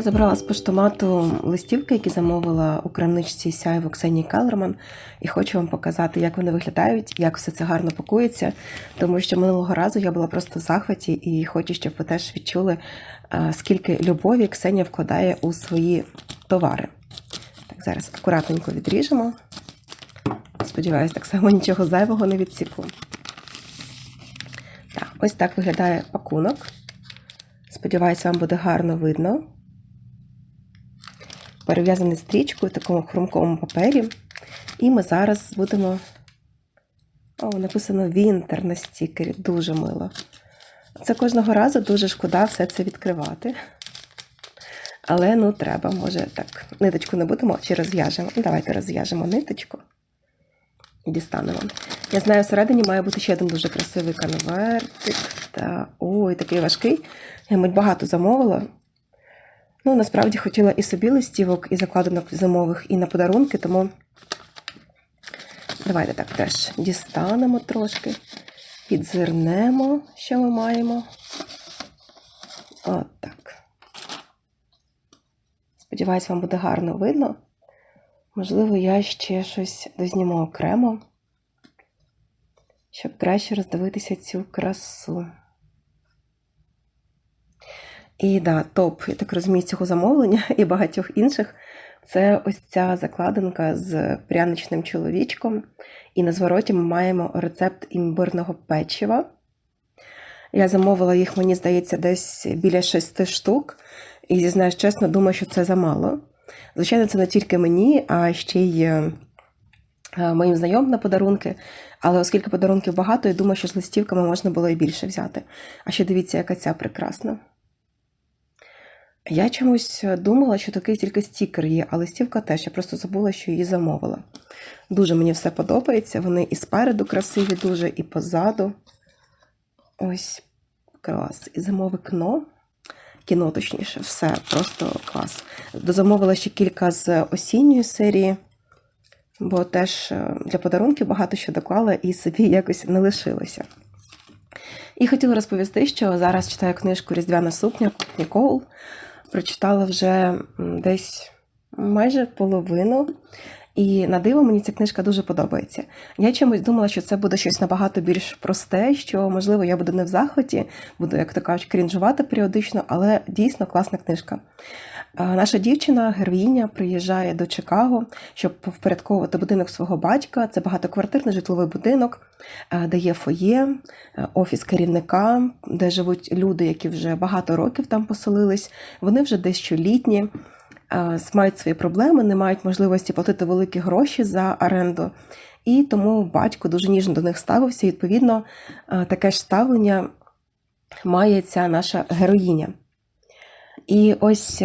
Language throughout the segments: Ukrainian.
Я забрала з поштомату листівки, які замовила у крамничці сяйво Ксенії Калерман, і хочу вам показати, як вони виглядають, як все це гарно пакується. Тому що минулого разу я була просто в захваті і хочу, щоб ви теж відчули, е, скільки любові Ксенія вкладає у свої товари. Так, зараз акуратненько відріжемо. Сподіваюсь, так само нічого зайвого не відсіку. Так, ось так виглядає пакунок. Сподіваюсь, вам буде гарно видно. Перев'язаний стрічкою в такому хрумковому папері. І ми зараз будемо. О, написано Вінтер на стікері. Дуже мило. Це кожного разу дуже шкода все це відкривати. Але ну треба, може так. Ниточку не будемо чи розв'яжемо. Ну, Давайте розв'яжемо ниточку і дістанемо. Я знаю, всередині має бути ще один дуже красивий конвертик. Та... Ой, такий важкий. Я мить багато замовила. Ну, насправді хотіла і собі листівок, і закладинок зимових, і на подарунки, тому давайте так теж дістанемо трошки, підзирнемо, що ми маємо. От так. Сподіваюсь, вам буде гарно видно. Можливо, я ще щось дозніму окремо, щоб краще роздивитися цю красу. І да, топ, я так розумію, цього замовлення і багатьох інших. Це ось ця закладинка з пряничним чоловічком. І на звороті ми маємо рецепт імбирного печива. Я замовила їх, мені здається, десь біля шести штук. І зізнаюсь чесно, думаю, що це замало. Звичайно, це не тільки мені, а ще й е, моїм знайомим на подарунки. Але оскільки подарунків багато, я думаю, що з листівками можна було і більше взяти. А ще дивіться, яка ця прекрасна. Я чомусь думала, що такий тільки стікер є, а листівка теж. Я просто забула, що її замовила. Дуже мені все подобається. Вони і спереду красиві, дуже, і позаду. Ось клас. І зимове кно. Кіно, точніше, все, просто клас. Дозамовила ще кілька з осінньої серії, бо теж для подарунків багато що доклала і собі якось не лишилося. І хотіла розповісти, що зараз читаю книжку Різдвяна сукня Нікол. Прочитала вже десь майже половину. І на диво мені ця книжка дуже подобається. Я чомусь думала, що це буде щось набагато більш просте, що, можливо, я буду не в захваті, буду, як то кажуть, крінжувати періодично, але дійсно класна книжка. Наша дівчина, героїня, приїжджає до Чикаго, щоб впорядковувати будинок свого батька. Це багатоквартирний житловий будинок, де є фоє, офіс керівника, де живуть люди, які вже багато років там поселились. Вони вже дещо літні, мають свої проблеми, не мають можливості платити великі гроші за оренду. І тому батько дуже ніжно до них ставився. Відповідно, таке ж ставлення має ця наша героїня. І ось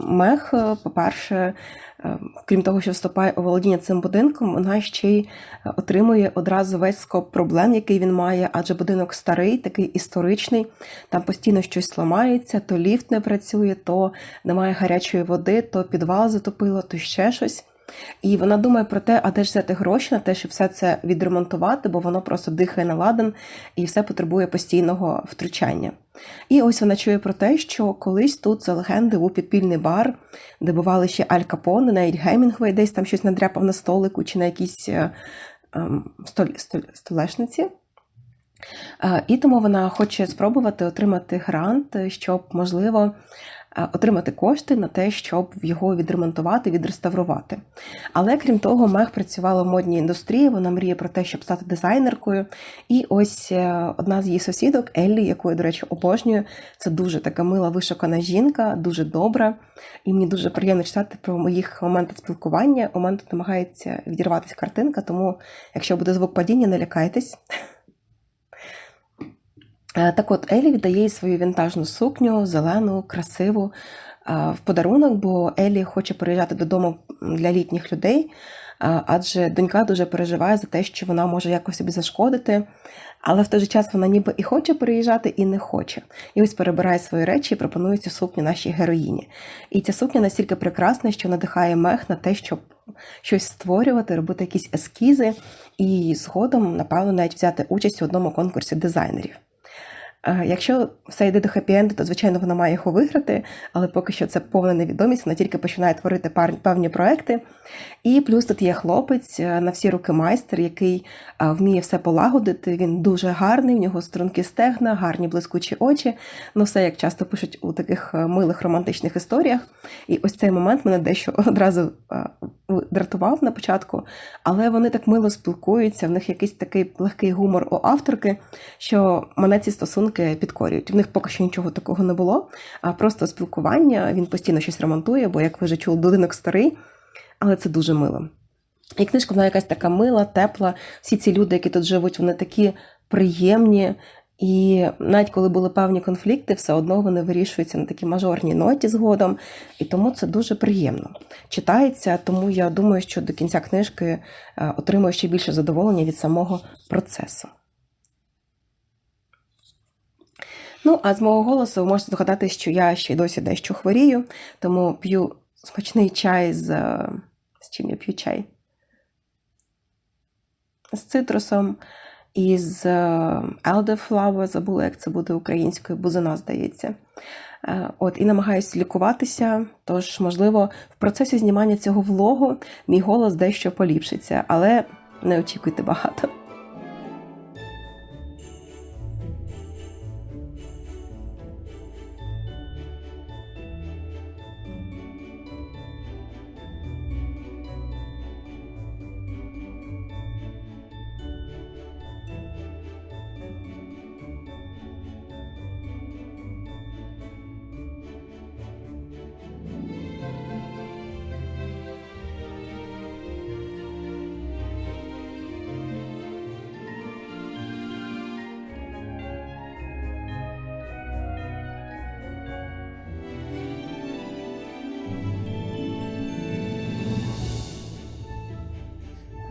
мех, по-перше, крім того, що вступає у володіння цим будинком, вона ще й отримує одразу весь скоп проблем, який він має, адже будинок старий, такий історичний, там постійно щось ламається, то ліфт не працює, то немає гарячої води, то підвал затопило, то ще щось. І вона думає про те, а де ж взяти гроші на те, щоб все це відремонтувати, бо воно просто дихає на ладан і все потребує постійного втручання. І ось вона чує про те, що колись тут за легенди був підпільний бар, де бували ще Аль Капоне, навіть Гемінгвей десь там щось надряпав на столику чи на якійсь ем, столь, столь, столешниці. І тому вона хоче спробувати отримати грант, щоб, можливо, отримати кошти на те, щоб його відремонтувати, відреставрувати. Але крім того, Мех працювала в модній індустрії, вона мріє про те, щоб стати дизайнеркою. І ось е, одна з її сусідок, Еллі, яку я, до речі, обожнюю, це дуже така мила вишукана жінка, дуже добра. І мені дуже приємно читати про моїх моментів спілкування. У мене тут намагається відірватися картинка, тому якщо буде звук падіння, не лякайтесь. Так от Елі віддає їй свою вінтажну сукню, зелену, красиву в подарунок, бо Елі хоче переїжджати додому для літніх людей, адже донька дуже переживає за те, що вона може якось собі зашкодити. Але в той же час вона ніби і хоче переїжджати, і не хоче. І ось перебирає свої речі і пропонує цю сукню нашій героїні. І ця сукня настільки прекрасна, що надихає мех на те, щоб щось створювати, робити якісь ескізи, і згодом, напевно, навіть взяти участь у одному конкурсі дизайнерів. Е, Якщо все йде до хеппі-енду, то звичайно вона має його виграти, але поки що це повна невідомість. Вона тільки починає творити певні проекти. І плюс тут є хлопець е, на всі руки майстер, який е, вміє все полагодити. Він дуже гарний, в нього струнки стегна, гарні блискучі очі. Ну, все як часто пишуть у таких милих романтичних історіях. І ось цей момент мене дещо одразу дратував на початку, але вони так мило спілкуються. В них якийсь такий легкий гумор у авторки, що мене ці стосунки підкорюють. В них поки що нічого такого не було, а просто спілкування. Він постійно щось ремонтує, бо як ви вже чули, будинок старий, але це дуже мило. І книжка вона якась така мила, тепла. Всі ці люди, які тут живуть, вони такі приємні. І навіть коли були певні конфлікти, все одно вони вирішуються на такій мажорній ноті згодом. І тому це дуже приємно читається. Тому я думаю, що до кінця книжки е, отримую ще більше задоволення від самого процесу. Ну, а з мого голосу ви можете згадати, що я ще й досі дещо хворію, тому п'ю смачний чай з. е, З чим я п'ю чай? З цитрусом і з е, elderflower, забула, як це буде українською, бузина, здається. Е, От, і намагаюся лікуватися, тож, можливо, в процесі знімання цього влогу мій голос дещо поліпшиться, але не очікуйте багато.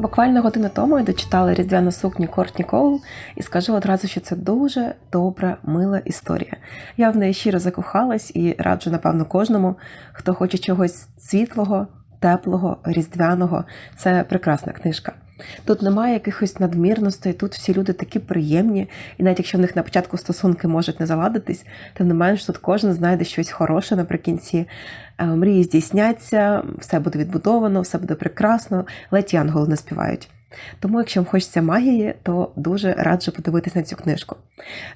Буквально годину тому я дочитала різдвяну сукню Кортні Коул і скажу одразу, що це дуже добра, мила історія. Я в неї щиро закохалась і раджу, напевно, кожному, хто хоче чогось світлого, теплого, різдвяного. Це прекрасна книжка. Тут немає якихось надмірностей, тут всі люди такі приємні, і навіть якщо в них на початку стосунки можуть не заладитись, тим не менш тут кожен знайде щось хороше наприкінці. Е, Мрії здійсняться, все буде відбудовано, все буде прекрасно, ледь янголи не співають. Тому, якщо вам хочеться магії, то дуже раджу подивитись на цю книжку.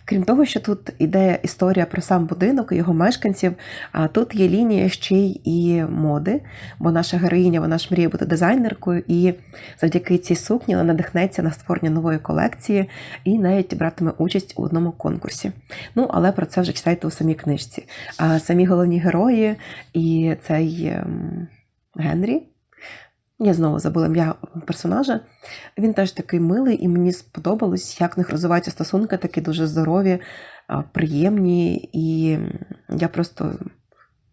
Крім того, що тут іде історія про сам будинок і його мешканців, а тут є лінія ще й моди, бо наша героїня вона ж мріє бути дизайнеркою, і завдяки цій сукні вона надихнеться на створення нової колекції і навіть братиме участь у одному конкурсі. Ну, але про це вже читайте у самій книжці. А самі головні герої і цей ем, Генрі. Я знову забула ім'я персонажа. Він теж такий милий, і мені сподобалось, як в них розвиваються стосунки, такі дуже здорові, приємні. І я просто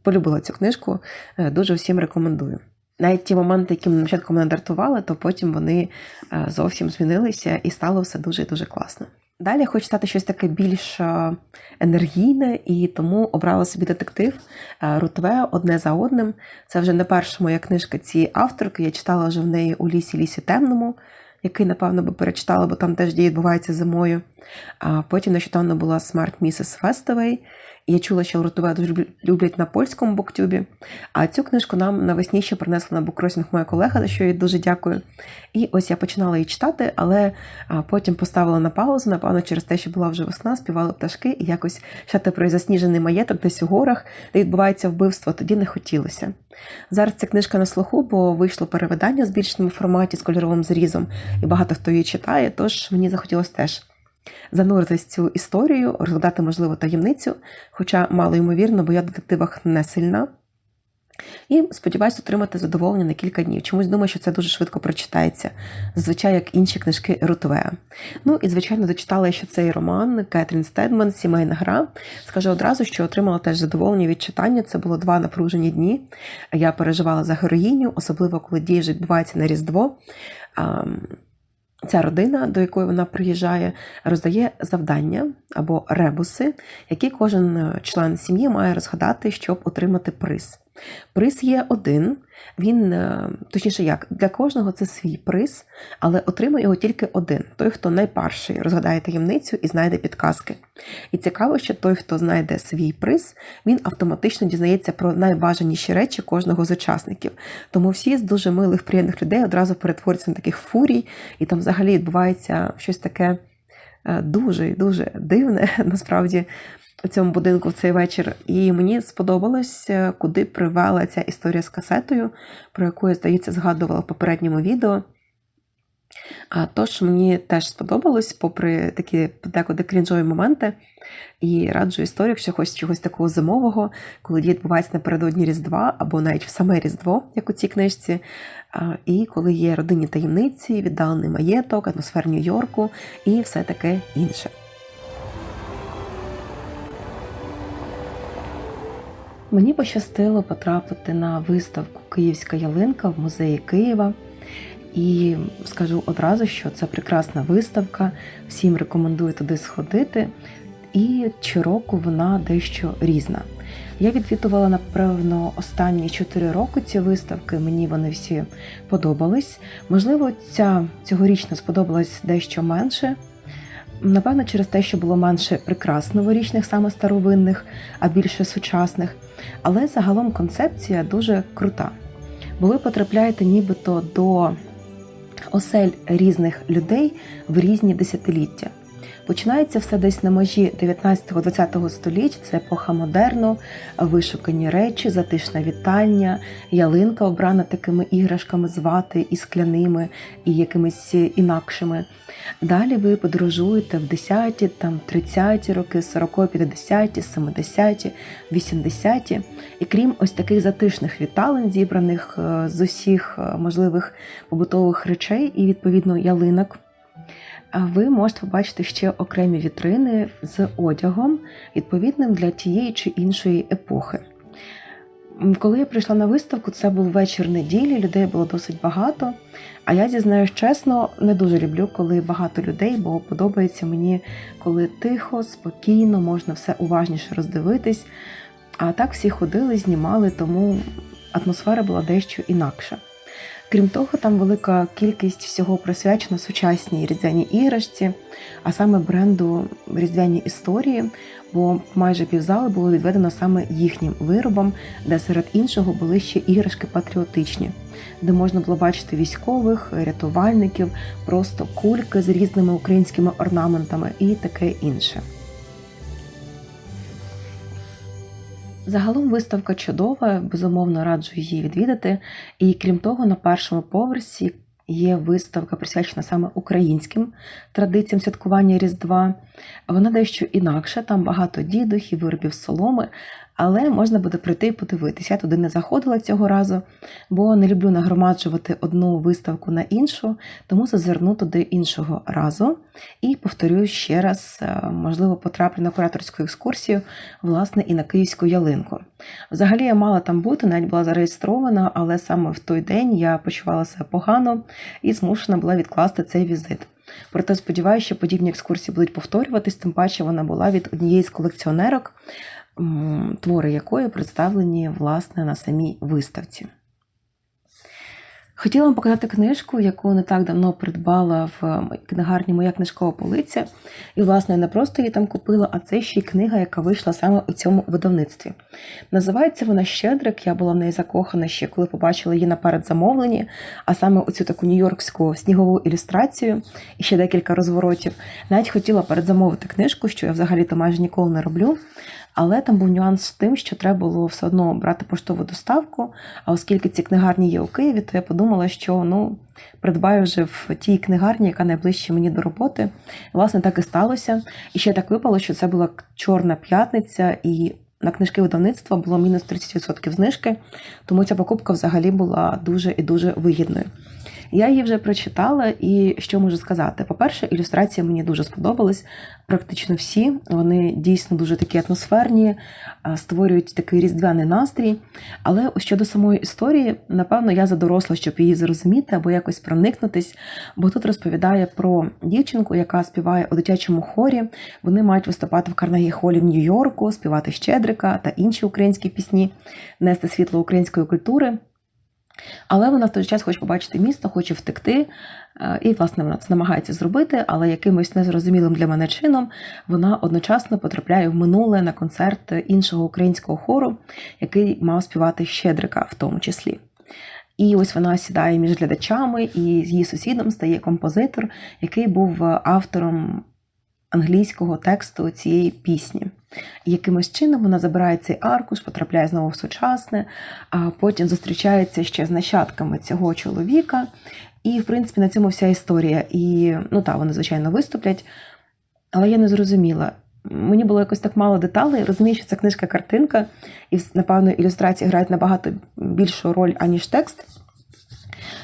полюбила цю книжку, е, дуже всім рекомендую. Навіть ті моменти, які на початку мене дратували, то потім вони е, зовсім змінилися і стало все дуже дуже класно. Далі я хочу стати щось таке більш е, енергійне, і тому обрала собі детектив е, Рутве одне за одним. Це вже не перша моя книжка цієї авторки. Я читала вже в неї у лісі лісі темному, який, напевно, би перечитала, бо там теж дії відбуваються зимою. А потім нещодавно була Місіс Фестовей. І я чула, що Рутове дуже люблять на польському буктюбі. А цю книжку нам навесні ще принесла на букросінг моя колега, за що їй дуже дякую. І ось я починала її читати, але потім поставила на паузу, напевно, через те, що була вже весна, співали пташки, і якось читати про засніжений маєток десь у горах, де відбувається вбивство, тоді не хотілося. Зараз ця книжка на слуху, бо вийшло перевидання в збільшеному форматі з кольоровим зрізом, і багато хто її читає, тож мені захотілося теж зануритись цю історію, розгадати, можливо, таємницю, хоча мало ймовірно, бо я в детективах не сильна. І сподіваюся отримати задоволення на кілька днів. Чомусь думаю, що це дуже швидко прочитається, зазвичай як інші книжки Рутвея. Ну і звичайно дочитала я ще цей роман Кетрін Стедман Сімейна гра. Скажу одразу, що отримала теж задоволення від читання. Це було два напружені дні. Я переживала за героїню, особливо коли дії вже відбуваються на Різдво. Ця родина, до якої вона приїжджає, роздає завдання або ребуси, які кожен е, член сім'ї має розгадати, щоб отримати приз. Приз є один. Він, е, точніше, як для кожного це свій приз, але отримує його тільки один: той, хто найперший розгадає таємницю і знайде підказки. І цікаво, що той, хто знайде свій приз, він автоматично дізнається про найбажаніші речі кожного з учасників. Тому всі з дуже милих, приємних людей одразу перетворюються на таких фурій, і там взагалі відбувається щось таке дуже і дуже дивне, насправді у цьому будинку в цей вечір. І мені сподобалось, е, куди привела ця історія з касетою, про яку я, здається, згадувала в попередньому відео. Тож мені теж сподобалось, попри такі декуди крінжові моменти. І раджу історію, якщо хочеш чогось такого зимового, коли дії відбувається напередодні Різдва, або навіть в саме Різдво, як у цій книжці. І коли є родинні таємниці, віддалений маєток, атмосфер Нью-Йорку і все таке інше. Мені пощастило потрапити на виставку Київська ялинка в музеї Києва. І скажу одразу, що це прекрасна виставка. Всім рекомендую туди сходити. І щороку вона дещо різна. Я відвідувала, напевно, останні 4 роки ці виставки. Мені вони всі подобались. Можливо, ця цьогорічна сподобалась дещо менше. Напевно, через те, що було менше прикрас новорічних, саме старовинних, а більше сучасних. Але загалом концепція дуже крута. Бо ви потрапляєте нібито до осель різних людей в різні десятиліття. Починається все десь на межі 19-20 століть. Це епоха модерну, вишукані речі, затишна вітальня, ялинка обрана такими іграшками з вати і скляними, і якимись інакшими. Далі ви подорожуєте в 10-ті, там 30-ті роки, 40-ті, 50-ті, 70-ті, 80-ті. І крім ось таких затишних віталень, зібраних е, з усіх е, можливих побутових речей і відповідно ялинок. Ви можете побачити ще окремі вітрини з одягом, відповідним для тієї чи іншої епохи. Коли я прийшла на виставку, це був вечір неділі, людей було досить багато. А я зізнаюсь чесно, не дуже люблю, коли багато людей, бо подобається мені, коли тихо, спокійно, можна все уважніше роздивитись. А так всі ходили, знімали, тому атмосфера була дещо інакша. Крім того, там велика кількість всього присвячена сучасній різдвяній іграшці, а саме бренду різдвяні історії, бо майже півзали було відведено саме їхнім виробам, де серед іншого були ще іграшки патріотичні, де можна було бачити військових, рятувальників, просто кульки з різними українськими орнаментами і таке інше. Загалом виставка чудова, безумовно раджу її відвідати. І крім того, на першому поверсі є виставка, присвячена саме українським традиціям святкування Різдва. Вона дещо інакша, там багато дідухів, виробів соломи, але можна буде прийти і подивитися. Я туди не заходила цього разу, бо не люблю нагромаджувати одну виставку на іншу, тому зазирну туди іншого разу. І повторюю ще раз, е, можливо, потраплю на кураторську екскурсію, власне, і на київську ялинку. Взагалі я мала там бути, навіть була зареєстрована, але саме в той день я почувалася погано і змушена була відкласти цей візит. Проте сподіваюся, що подібні екскурсії будуть повторюватись, тим паче вона була від однієї з колекціонерок твори якої представлені власне на самій виставці. Хотіла вам показати книжку, яку не так давно придбала в книгарні Моя книжкова полиця. І, власне, не просто її там купила, а це ще й книга, яка вийшла саме у цьому видавництві. Називається вона Щедрик. Я була в неї закохана ще, коли побачила її на передзамовленні, а саме оцю таку нью-йоркську снігову ілюстрацію і ще декілька розворотів. Навіть хотіла передзамовити книжку, що я взагалі-то майже ніколи не роблю. Але там був нюанс з тим, що треба було все одно брати поштову доставку. А оскільки ці книгарні є у Києві, то я подумала, що ну придбаю вже в тій книгарні, яка найближче мені до роботи. Власне, так і сталося. І ще так випало, що це була чорна п'ятниця, і на книжки видавництва було мінус 30% знижки, тому ця покупка взагалі була дуже і дуже вигідною. Я її вже прочитала, і що можу сказати? По-перше, ілюстрації мені дуже сподобались. Практично всі. Вони дійсно дуже такі атмосферні, створюють такий різдвяний настрій. Але щодо самої історії, напевно, я задоросла, щоб її зрозуміти або якось проникнутись, бо тут розповідає про дівчинку, яка співає у дитячому хорі. Вони мають виступати в Карнегі Холі в Нью-Йорку, співати Щедрика та інші українські пісні, нести світло української культури. Але вона в той час хоче побачити місто, хоче втекти, е, і, власне, вона це намагається зробити, але якимось незрозумілим для мене чином вона одночасно потрапляє в минуле на концерт іншого українського хору, який мав співати Щедрика в тому числі. І ось вона сідає між глядачами, і її сусідом стає композитор, який був автором англійського тексту цієї пісні. І якимось чином вона забирає цей аркуш, потрапляє знову в сучасне, а потім зустрічається ще з нащадками цього чоловіка. І, в принципі, на цьому вся історія. І, ну так, вони, звичайно, виступлять. Але я не зрозуміла. Мені було якось так мало деталей. Розумію, що це книжка-картинка, і, напевно, ілюстрації грають набагато більшу роль, аніж текст.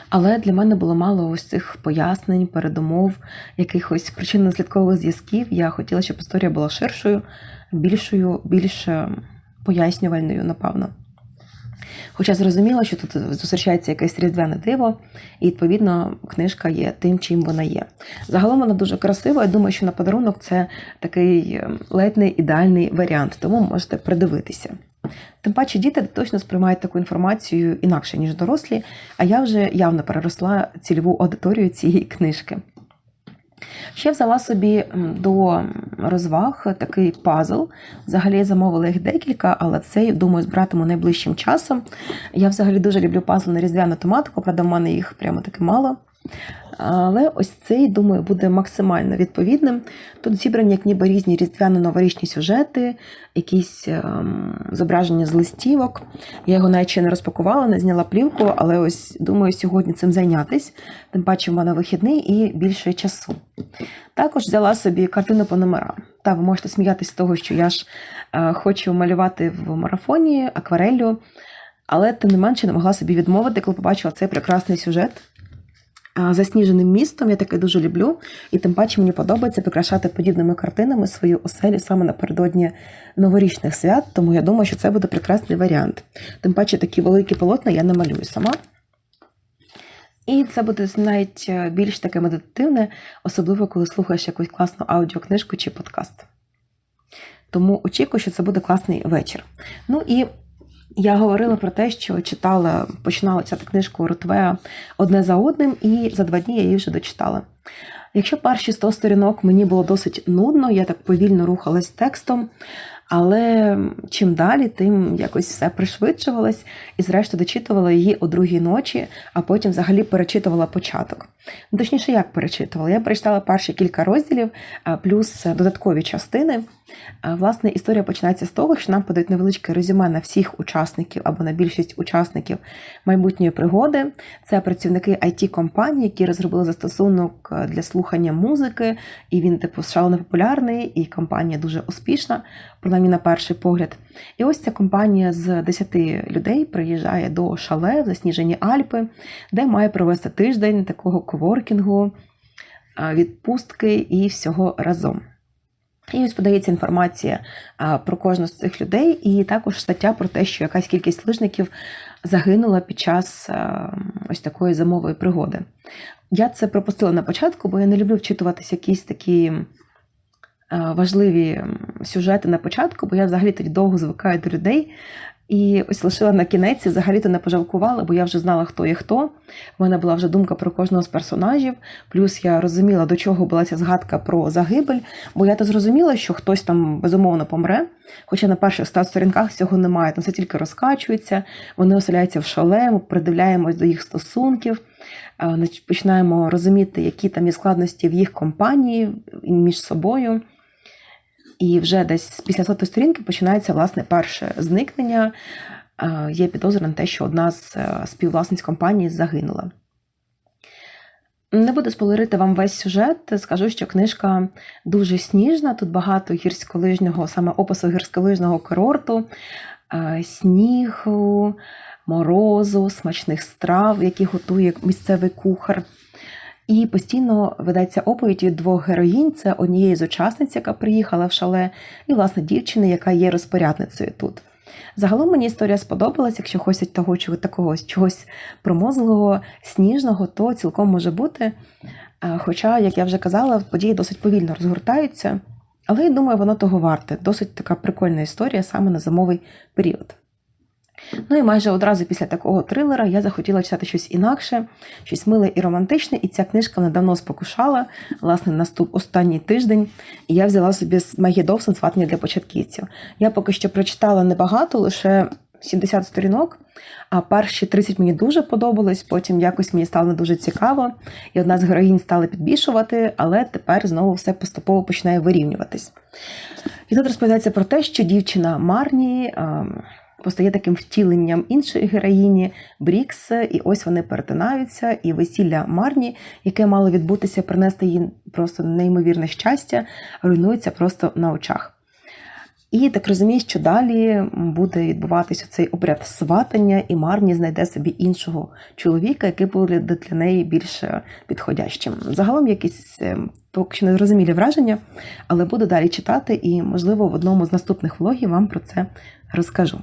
Але для мене було мало ось цих пояснень, передумов, якихось причинно-наслідкових зв'язків. Я хотіла, щоб історія була ширшою, більшою, більш е, пояснювальною, напевно. Хоча зрозуміло, що тут зустрічається якесь різдвяне диво, і, відповідно, книжка є тим, чим вона є. Загалом вона дуже красива. Я думаю, що на подарунок це такий е, ледь не ідеальний варіант, тому можете придивитися. Тим паче діти точно сприймають таку інформацію інакше, ніж дорослі, а я вже явно переросла цільову аудиторію цієї книжки. Ще взяла собі до розваг такий пазл. Взагалі я замовила їх декілька, але цей, думаю, збиратиму найближчим часом. Я взагалі дуже люблю пазл на різдвяну тематику, правда, в мене їх прямо таки мало. Але ось цей, думаю, буде максимально відповідним. Тут зібрані як ніби різні різдвяно-новорічні сюжети, якісь ем, зображення з листівок. Я його навіть ще не розпакувала, не зняла плівку, але ось думаю, сьогодні цим зайнятись. Тим паче в мене вихідний і більше часу. Також взяла собі картину по номерам. Та ви можете сміятися з того, що я ж е, хочу малювати в марафоні аквареллю, але тим не менше не могла собі відмовити, коли побачила цей прекрасний сюжет засніженим містом. Я таке дуже люблю, і тим паче мені подобається прикрашати подібними картинами свою оселю саме напередодні новорічних свят, тому я думаю, що це буде прекрасний варіант. Тим паче такі великі полотна я не малюю сама. І це буде навіть е, більш таке медитативне, особливо коли слухаєш якусь класну аудіокнижку чи подкаст. Тому очікую, що це буде класний вечір. Ну і я говорила про те, що читала, починала цю книжку Ротвеа одне за одним, і за два дні я її вже дочитала. Якщо перші 100 сторінок мені було досить нудно, я так повільно рухалась текстом, але чим далі, тим якось все пришвидшувалось і, зрештою, дочитувала її о другій ночі, а потім взагалі перечитувала початок. Ну, точніше, як перечитувала? Я перечитала перші кілька розділів, плюс додаткові частини. Власне, історія починається з того, що нам подають невеличке резюме на всіх учасників або на більшість учасників майбутньої пригоди. Це працівники it компанії які розробили застосунок для слухання музики, і він, типу, шалено популярний, і компанія дуже успішна, принаймні на перший погляд. І ось ця компанія з 10 людей приїжджає до шале в засніжені Альпи, де має провести тиждень такого коворкінгу, відпустки і всього разом. І ось подається інформація про кожну з цих людей, і також стаття про те, що якась кількість лижників загинула під час ось такої зимової пригоди. Я це пропустила на початку, бо я не люблю вчитуватися якісь такі важливі сюжети на початку, бо я взагалі тоді довго звикаю до людей. І ось лишила на кінець, взагалі-то не пожалкувала, бо я вже знала, хто є хто. У мене була вже думка про кожного з персонажів. Плюс я розуміла, до чого була ця згадка про загибель, бо я то зрозуміла, що хтось там безумовно помре. Хоча на перших ста сторінках цього немає, там все тільки розкачується, вони оселяються в шале, ми придивляємось до їх стосунків, починаємо розуміти, які там є складності в їх компанії між собою. І вже десь після сотої сторінки починається власне перше зникнення. Є підозра на те, що одна з е, співвласниць компанії загинула. Не буду спойлерити вам весь сюжет, скажу, що книжка дуже сніжна, тут багато гірськолижнього, саме опису гірськолижного курорту, снігу, морозу, смачних страв, які готує місцевий кухар. І постійно ведеться оповідь від двох героїнь: це однієї з учасниць, яка приїхала в шале, і власне дівчини, яка є розпорядницею тут. Загалом мені історія сподобалась. Якщо хочуть того чого такого чогось промозливого, сніжного, то цілком може бути. Хоча, як я вже казала, події досить повільно розгортаються, але я думаю, воно того варте. Досить така прикольна історія саме на зимовий період. Ну і майже одразу після такого трилера я захотіла читати щось інакше, щось миле і романтичне, і ця книжка мене давно спокушала, власне, наступ останній тиждень, і я взяла собі Мегі Довсон сватання для початківців. Я поки що прочитала небагато, лише 70 сторінок, а перші 30 мені дуже подобались, потім якось мені стало не дуже цікаво, і одна з героїнь стала підбільшувати, але тепер знову все поступово починає вирівнюватись. І тут розповідається про те, що дівчина Марні. Постає таким втіленням іншої героїні Брікс, і ось вони перетинаються, і весілля Марні, яке мало відбутися, принести їй просто неймовірне щастя, руйнується просто на очах. І так розумію, що далі буде відбуватися цей обряд сватання, і Марні знайде собі іншого чоловіка, який буде для неї більш підходящим. Загалом якісь е, поки що незрозумілі враження, але буду далі читати, і, можливо, в одному з наступних влогів вам про це розкажу.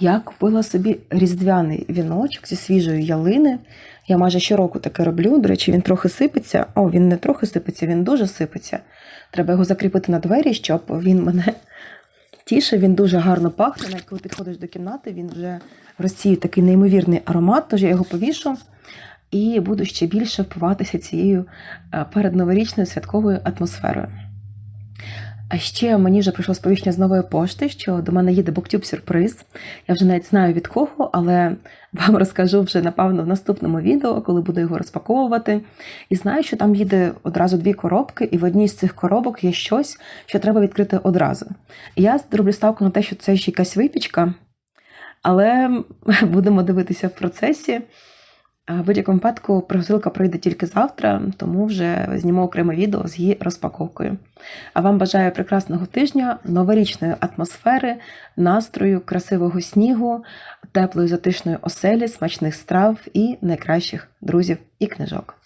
Я купила собі різдвяний віночок зі свіжої ялини. Я майже щороку таке роблю. До речі, він трохи сипеться. О, він не трохи сипеться, він дуже сипеться. Треба його закріпити на двері, щоб він мене тішив. Він дуже гарно пахне. Навіть коли підходиш до кімнати, він вже розсіє такий неймовірний аромат, тож я його повішу і буду ще більше впиватися цією е, передноворічною святковою атмосферою. А ще мені вже прийшло сповіщення з нової пошти, що до мене їде BookTube сюрприз. Я вже навіть знаю від кого, але вам розкажу вже напевно в наступному відео, коли буду його розпаковувати. І знаю, що там їде одразу дві коробки, і в одній з цих коробок є щось, що треба відкрити одразу. Я зроблю ставку на те, що це ще якась випічка, але будемо дивитися в процесі. В будь-якому випадку приготовка пройде тільки завтра, тому вже зніму окреме відео з її розпаковкою. А вам бажаю прекрасного тижня, новорічної атмосфери, настрою, красивого снігу, теплої затишної оселі, смачних страв і найкращих друзів і книжок.